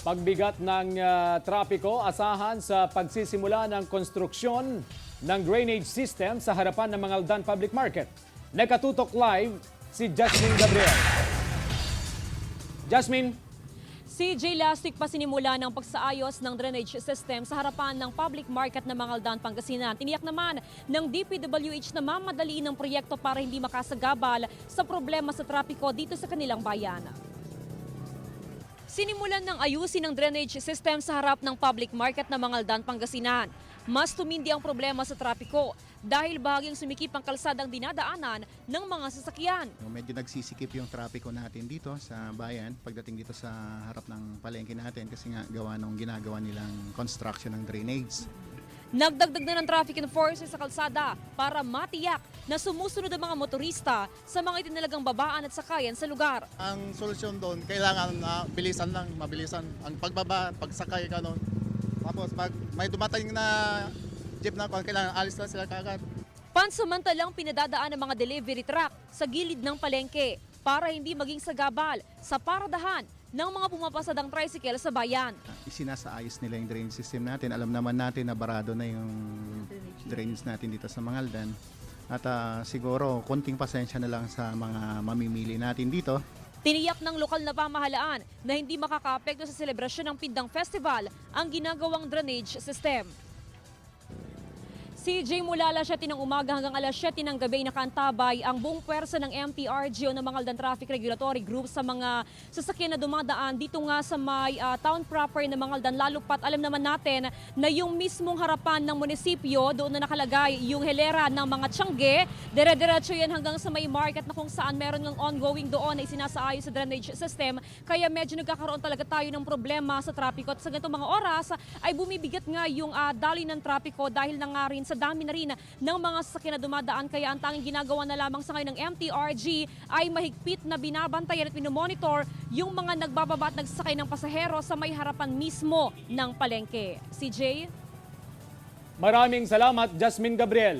Pagbigat ng ah, trapiko, asahan sa pagsisimula ng konstruksyon ng drainage system sa harapan ng Mangaldan Public Market. Nakatutok live si Jasmine Gabriel. Jasmine, Si J. Lastic pa sinimula ng pagsaayos ng drainage system sa harapan ng public market ng Mangaldan, Pangasinan. Tiniyak naman ng DPWH na mamadali ng proyekto para hindi makasagabal sa problema sa trapiko dito sa kanilang bayan. Sinimulan ng ayusin ng drainage system sa harap ng public market ng Mangaldan, Pangasinan. Mas tumindi ang problema sa trapiko dahil bahaging sumikip ang kalsadang dinadaanan ng mga sasakyan. Medyo nagsisikip yung trapiko natin dito sa bayan pagdating dito sa harap ng palengke natin kasi nga gawa nung ginagawa nilang construction ng drainage. Nagdagdag na ng traffic enforcers sa kalsada para matiyak na sumusunod ang mga motorista sa mga itinalagang babaan at sakayan sa lugar. Ang solusyon doon, kailangan na bilisan lang, mabilisan. Ang pagbaba, pagsakay, gano'n. Tapos pag may dumating na jeep na kung kailangan alis na sila kagad. Pansamantalang pinadadaan ng mga delivery truck sa gilid ng palengke para hindi maging sagabal sa paradahan ng mga pumapasadang tricycle sa bayan. Isinasaayos nila yung drainage system natin. Alam naman natin na barado na yung drainage natin dito sa Mangaldan. At ah, siguro konting pasensya na lang sa mga mamimili natin dito Tiniyak ng lokal na pamahalaan na hindi makakaapekto sa selebrasyon ng Pindang Festival ang ginagawang drainage system. Si Jay mula alas 7 ng umaga hanggang alas 7 ng gabi nakantabay ang buong pwersa ng MTRGO ng Mangaldan Traffic Regulatory Group sa mga sasakyan na dumadaan dito nga sa may ah, town proper ng Mangaldan. Lalo pat alam naman natin na yung mismong harapan ng munisipyo doon na nakalagay yung helera ng mga tiyangge. Dire-diretso yan hanggang sa may market na kung saan meron ng ongoing doon na isinasaayos sa drainage system. Kaya medyo nagkakaroon talaga tayo ng problema sa trapiko. At sa ganitong mga oras ay bumibigat nga yung ah, daloy ng trapiko dahil na nga rin sa dami na rin ng mga sasakyan na dumadaan. Kaya ang tanging ginagawa na lamang sa ngayon ng MTRG ay mahigpit na binabantayan at minomonitor yung mga nagbababa at nagsasakay ng pasahero sa may harapan mismo ng palengke. CJ? maraming salamat Jasmine Gabriel.